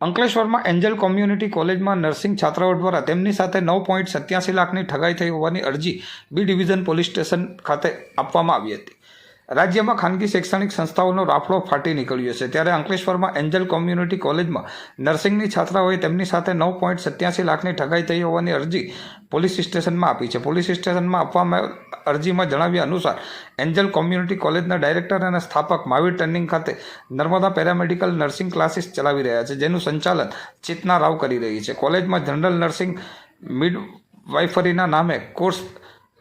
અંકલેશ્વરમાં Angel community કોલેજમાં nursing છાત્રાઓ દ્વારા તેમની સાથે નવ પોઈન્ટ સત્યાસી લાખની ઠગાઈ થઈ હોવાની અરજી બી ડિવિઝન પોલીસ સ્ટેશન ખાતે આપવામાં આવી હતી. રાજ્યમાં ખાનગી શૈક્ષણિક સંસ્થાઓનો રાફડો ફાટી નીકળ્યો છે. ત્યારે અંકલેશ્વરમાં એન્જલ કોમ્યુનિટી કોલેજમાં નર્સિંગની છાત્રાઓએ તેમની સાથે નવ પોઈન્ટ સત્યાસી લાખની ઠગાઈ થઈ હોવાની અરજી પોલીસ સ્ટેશનમાં આપી છે. પોલીસ સ્ટેશનમાં આપવામાં અરજીમાં જણાવ્યા અનુસાર, એન્જલ કોમ્યુનિટી કોલેજના ડાયરેક્ટર અને સ્થાપક મહાવીર ટર્નિંગ ખાતે નર્મદા પેરામેડિકલ નર્સિંગ ક્લાસીસ ચલાવી રહ્યા છે, જેનું સંચાલન ચેતના રાવ કરી રહી છે. કોલેજમાં જનરલ નર્સિંગ મિડ વાઇફરીના નામે કોર્સ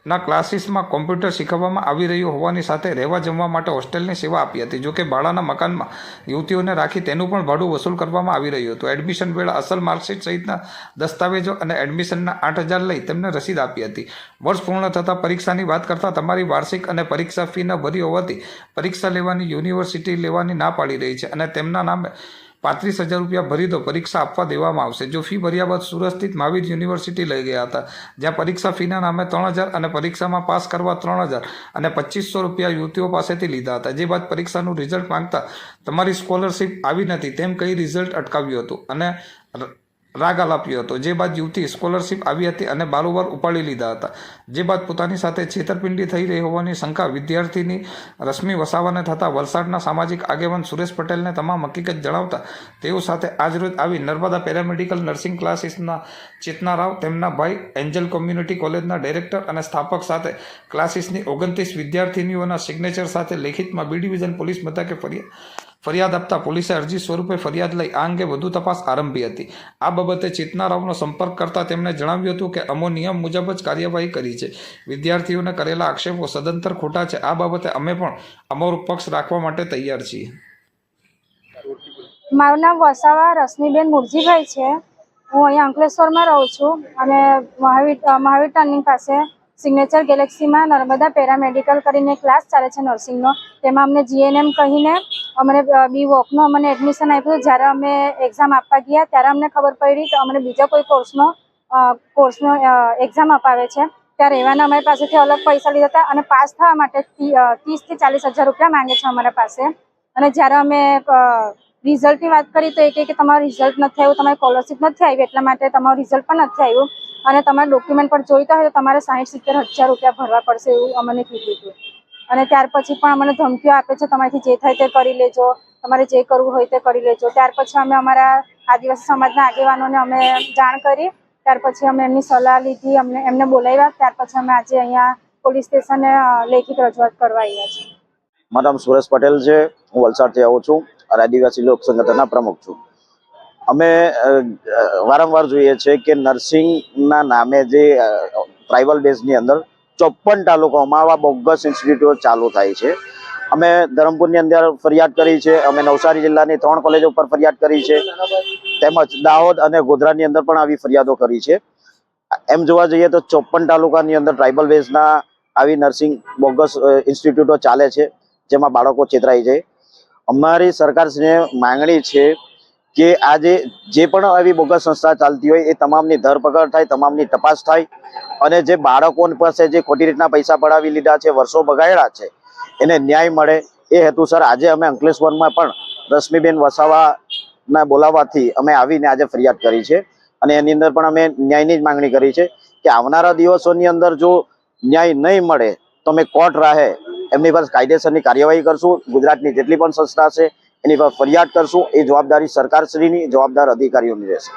ના ક્લાસીસમાં કોમ્પ્યુટર શીખવવામાં આવી રહ્યું હોવાની સાથે રહેવા જમવા માટે હોસ્ટેલની સેવા આપી હતી. જોકે ભાડાના મકાનમાં યુવતીઓને રાખી તેનું પણ ભાડું વસૂલ કરવામાં આવી રહ્યું હતું. એડમિશન વેળા અસલ માર્કશીટ સહિતના દસ્તાવેજો અને એડમિશનના આઠ હજાર લઈ તેમને રસીદ આપી હતી. વર્ષ પૂર્ણ થતાં પરીક્ષાની વાત કરતાં તમારી વાર્ષિક અને પરીક્ષા ફી ન ભરી હોવાથી પરીક્ષા લેવાની યુનિવર્સિટી લેવાની ના પાડી રહી છે અને તેમના નામે પાંત્રીસ હજાર રૂપિયા ભરી દો, પરીક્ષા આપવા દેવામાં આવશે. જો ફી ભર્યા બાદ સુરત સ્થિત મહાવીર યુનિવર્સિટી લઈ ગયા હતા, જ્યાં પરીક્ષા ફીના નામે ત્રણ હજાર અને પરીક્ષામાં પાસ કરવા ત્રણ હજાર અને પચીસો રૂપિયા યુવતીઓ પાસેથી લીધા હતા. જે બાદ પરીક્ષાનું રિઝલ્ટ માંગતા તમારી સ્કોલરશીપ આવી નથી, તેમ કહી રિઝલ્ટ અટકાવ્યું હતું. અને રાગ આલાપ્યો હતો. જે બાદ યુવતી સ્કોલરશિપ આવી હતી અને બારોબાર ઉપાડી લીધા હતા. જે બાદ પોતાની સાથે છેતરપિંડી થઈ રહી હોવાની શંકા વિદ્યાર્થીની રશ્મિ વસાવાને થતાં વલસાડના સામાજિક આગેવાન સુરેશ પટેલને તમામ હકીકત જણાવતા તેઓ સાથે આજરોજ આવી નર્મદા પેરામેડિકલ નર્સિંગ ક્લાસીસના ચેતના રાવ તેમના ભાઈ એન્જલ કોમ્યુનિટી કોલેજના ડાયરેક્ટર અને સ્થાપક સાથે ક્લાસીસની ઓગણત્રીસ વિદ્યાર્થીનીઓના સિગ્નેચર સાથે લેખિતમાં બી ડિવિઝન પોલીસ મથકે ફરિયાદ ફરિયાદ આપતા પોલીસે અરજી સ્વરૂપે ફરિયાદ લઈ આ અંગે વધુ તપાસ આરંભી હતી. આ બાબતે ચેતના રાવનો સંપર્ક કરતા તેમણે જણાવ્યું હતું કે અમો નિયમ મુજબ જ કાર્યવાહી કરી છે. વિદ્યાર્થીઓને કરેલા આક્ષેપો સદંતર ખોટા છે. આ બાબતે અમે પણ અમારો પક્ષ રાખવા માટે તૈયાર છીએ. મારું નામ વસાવા રશ્મિબેન મુરજીભાઈ છે. હું અહીંયા અંકલેશ્વરમાં રહું છું અને મહાવીર મહાવીર ટર્નિંગ પાસે સિગ્નેચર ગેલેક્સીમાં નર્મદા પેરામેડિકલ કરીને ક્લાસ ચાલે છે નર્સિંગનો તેમાં અમને જીએનએમ કહીને અમને બી વોકનું અમને એડમિશન આપ્યું. જ્યારે અમે એક્ઝામ આપવા ગયા, ત્યારે અમને ખબર પડી કે અમને બીજા કોઈ કોર્સનો કોર્સનો એક્ઝામ અપાવે છે. ત્યારે એવાના અમારી પાસેથી અલગ પૈસા લીધા હતા અને પાસ થવા માટે ત્રીસથી ચાલીસ હજાર રૂપિયા માંગે છે અમારા પાસે. અને જ્યારે અમે રિઝલ્ટની વાત કરી તો એ કે તમારું રિઝલ્ટ નથી આવ્યું, તમારી સ્કોલરશીપ નથી આવી, એટલા માટે તમારું રિઝલ્ટ પણ નથી આવ્યું. અને તમારા ડોક્યુમેન્ટ પણ જોઈતા હોય તો તમારે સાઠ સિત્તેર, હજાર રૂપિયા ભરવા પડશે એવું અમને કીધું હતું. અને ત્યાર પછી પણ અમને ધમકીઓ આપે છે, તમારાથી જે થાય તે કરી લેજો, તમારે જે કરવું હોય તે કરી લેજો. ત્યાર પછી અમે અમારા આદિવાસી સમાજના આગેવાનોને અમે જાણ કરી, ત્યાર પછી અમે એમની સલાહ લીધી, અમને એમને બોલાવ્યા, ત્યાર પછી અમે આજે અહીંયા પોલીસ સ્ટેશને લેખિત રજૂઆત કરવા આવ્યા છીએ. મારું નામ સુરેશ પટેલ છે, હું વલસાડથી આવું છું અને આદિવાસી લોક સંગઠનના પ્રમુખ છું. અમે વારંવાર જોઈએ છે કે નર્સિંગના નામે જે ટ્રાઇબલ બેઝની અંદર ચોપન તાલુકાઓમાં આવા બોગસ ઇન્સ્ટિટ્યૂટો ચાલુ થાય છે. અમે ધરમપુરની અંદર ફરિયાદ કરી છે, અમે નવસારી જિલ્લાની ત્રણ કોલેજો ઉપર ફરિયાદ કરી છે, તેમજ દાહોદ અને ગોધરાની અંદર પણ આવી ફરિયાદો કરી છે. એમ જોવા જઈએ તો ચોપન તાલુકાની અંદર ટ્રાઇબલ બેઝના આવી નર્સિંગ બોગસ ઇન્સ્ટિટ્યૂટો ચાલે છે, જેમાં બાળકો છેતરાય છે. અમારી સરકારશ્રીને માંગણી છે કે આજે જે પણ આવી બોગસ સંસ્થા ચાલતી હોય એ તમામની ધરપકડ થાય, તમામની તપાસ થાય અને જે બાળકો પાસે જે ખોટી રીતના પૈસા પડાવી લીધા છે, વર્ષો બગાડ્યા છે, એને ન્યાય મળે એ હેતુસર આજે અમે અંકલેશ્વરમાં પણ રશ્મિબેન વસાવાના બોલાવવાથી અમે આવીને આજે ફરિયાદ કરી છે અને એની અંદર પણ અમે ન્યાયની જ માંગણી કરી છે કે આવનારા દિવસોની અંદર જો ન્યાય નહીં મળે, તો અમે કોર્ટ રાહે એમની પર કાયદેસરની કાર્યવાહી કરશું. ગુજરાતની જેટલી પણ સંસ્થા છે એની પર ફરિયાદ કરશું. એ જવાબદારી સરકારશ્રીની જવાબદાર અધિકારીઓની રહેશે.